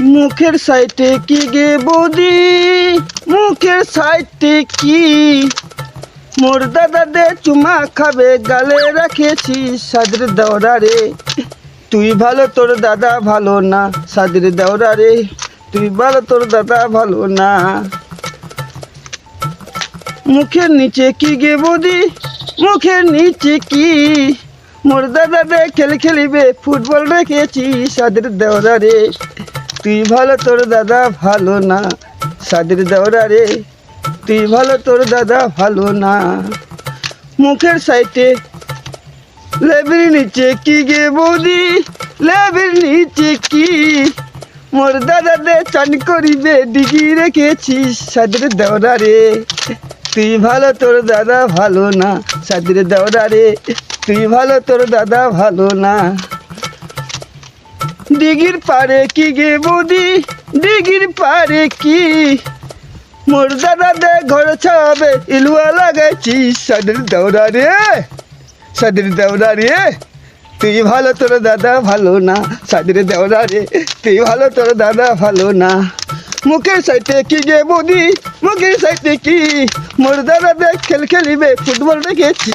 মুখের সাইটে কি গে বৌদি? মুখের সাইটে কি? মোর দাদা চুমা খাবে, গালে রাখেছি সাদের দেওরা রে। তুই ভালো তোর দাদা ভালো না, সাদের দেওরা রে। তুই ভালো তোর দাদা ভালো না। মুখের নিচে কি গে বৌদি? মুখের নিচে কি? মোর দাদা খেলে খেলিবে, ফুটবল রেখেছি সাদের দেওরা রে। তুই ভালো তোর দাদা ভালো না। সাদের দেওরা রে, তুই ভালো তোর দাদা ভালো না। মুখের সাইটে লেবির নিচে কি গে বৌদি? লেবির নিচে কি? মোর দাদা দে চান করিবে, ডিগি রেখেছি সাদের দেওরা রে। তুই ভালো তোর দাদা ভালো না, সাদের দেওরা রে। তুই ভালো তোর দাদা ভালো না। দিঘির পারে কি গে বৌদি? দিঘির পারে কি? মোর দাদা দে ঘর ছাবে ইলুয়া লাগাইছি। সাদের দেওরা রে, সাদের দেওরা রে, তুই ভালো তোর দাদা ভালো না। সাদের দেওরা রে, তুই ভালো তোর দাদা ভালো না। মুখের সাইটে কি গে বৌদি? মুখের সাইটে কি? মোর দাদা দে খেল খেলিবে, ফুটবল রেখেছি